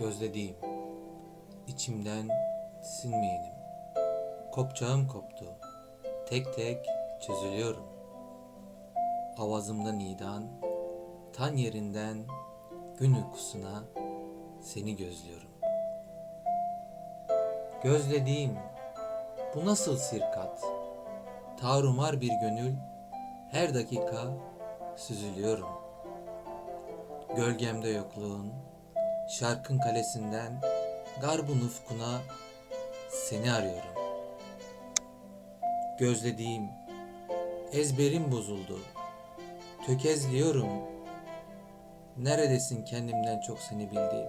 Gözlediğim, içimden sinmeyenim. Kopçağım koptu, tek tek çözülüyorum. Avazımda nidan, tan yerinden gün uykusuna seni gözlüyorum. Gözlediğim, bu nasıl sirkat? Tarumar bir gönül, her dakika süzülüyorum. Gölgemde yokluğun, şarkın kalesinden garbun ufkuna seni arıyorum. Gözlediğim, ezberim bozuldu. Tökezliyorum. Neredesin kendimden çok seni bildiğim?